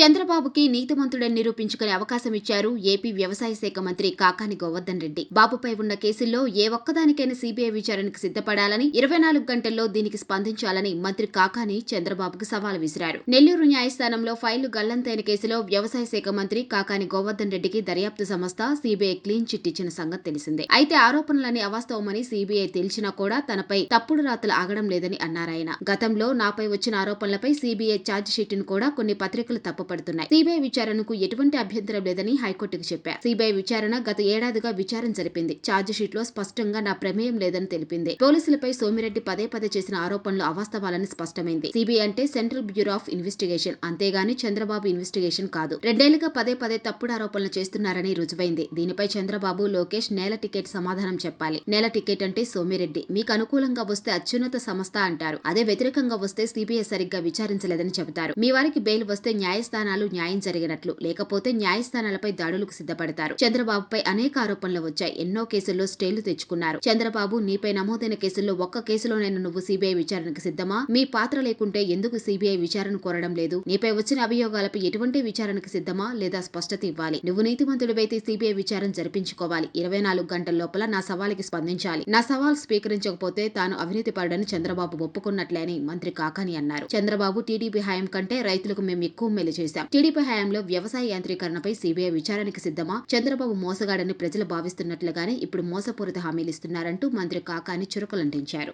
చంద్రబాబుకి నీతిమంతుడని నిరూపించుకునే అవకాశం ఇచ్చారు ఏపీ వ్యవసాయ శాఖ మంత్రి కాకాని గోవర్ధన్ రెడ్డి. బాబుపై ఉన్న కేసుల్లో ఏ ఒక్కదానికైనా సీబీఐ విచారణకు సిద్ధపడాలని ఇరవై నాలుగు గంటల్లో దీనికి స్పందించాలని మంత్రి కాకాని చంద్రబాబుకు సవాల్ విసిరారు. నెల్లూరు న్యాయస్థానంలో ఫైలు గల్లంతైన కేసులో వ్యవసాయ శాఖ మంత్రి కాకాని గోవర్ధన్ రెడ్డికి దర్యాప్తు సంస్థ సీబీఐ క్లీన్ చిట్ ఇచ్చిన సంగతి తెలిసిందే. అయితే ఆరోపణలన్నీ అవాస్తవమని సీబీఐ తెలిసినా కూడా తనపై తప్పుడు రాతలు ఆగడం లేదని అన్నారాయన. గతంలో నాపై వచ్చిన ఆరోపణలపై సీబీఐ ఛార్జ్ షీట్ను కూడా కొన్ని పత్రికలు తప్పుపడుతున్నాయి సీబీఐ విచారణకు ఎటువంటి అభ్యంతరం లేదని హైకోర్టుకు చెప్పారు సీబీఐ విచారణ గత ఏడాదిగా విచారణ జరిపింది. ఛార్జ్షీట్లో స్పష్టంగా నా ప్రమేయం లేదని తెలిపింది. పోలీసులపై సోమిరెడ్డి పదే పదే చేసిన ఆరోపణలు అవాస్తవాలని స్పష్టమైంది. సీబీఐ అంటే సెంట్రల్ బ్యూరో ఆఫ్ ఇన్వెస్టిగేషన్. అంతేగాని చంద్రబాబు ఇన్వెస్టిగేషన్ కాదు. రెండేళ్ళుగా పదే పదే తప్పుడు ఆరోపణలు చేస్తున్నారని రుజువైంది. దీనిపై చంద్రబాబు లోకేష్ నేల టికెట్ సమాధానం చెప్పాలి. నేల టికెట్ అంటే సోమిరెడ్డి. మీకు అనుకూలంగా వస్తే అత్యున్నత సంస్థ అంటారు. అదే వ్యతిరేకంగా వస్తే సిబిఐ సరిగ్గా విచారించలేదని చెబుతారు. మీ వారికి బెయిల్ వస్తే న్యాయస్థానం న్యాయస్థానాలు న్యాయం జరిగినట్లు లేకపోతే న్యాయస్థానాలపై దాడులకు సిద్ధపడతారు. చంద్రబాబుపై అనేక ఆరోపణలు వచ్చాయి. ఎన్నో కేసుల్లో స్టేలు తెచ్చుకున్నారు. చంద్రబాబు నీపై నమోదైన కేసుల్లో ఒక్క కేసులోనైనా నువ్వు సీబీఐ విచారణకు సిద్ధమా? మీ పాత్ర లేకుంటే ఎందుకు సీబీఐ విచారణ కోరడం లేదు? నీపై వచ్చిన అభియోగాలపై ఎటువంటి విచారణకు సిద్ధమా లేదా స్పష్టత ఇవ్వాలి? నువ్వు నీతిమంతుడివైతే సీబీఐ విచారణ జరిపించుకోవాలి. ఇరవై నాలుగు గంటల లోపల నా సవాలుకి స్పందించాలి. నా సవాల్ స్వీకరించకపోతే తాను అవినీతి పరుడని చంద్రబాబు ఒప్పుకున్నట్లే అని మంత్రి కాకాని అన్నారు. చంద్రబాబు టీడీపీ హయాం కంటే రైతులకు మేము ఎక్కువ మేలు చేశాం. టీడీపీ హయాంలో వ్యవసాయ యాంత్రీకరణపై సీబీఐ విచారణకి సిద్ధమా? చంద్రబాబు మోసగాడని ప్రజలు భావిస్తున్నట్లుగానే ఇప్పుడు మోసపూరిత హామీలు ఇస్తున్నారంటూ మంత్రి కాకాని చురకలంటించారు.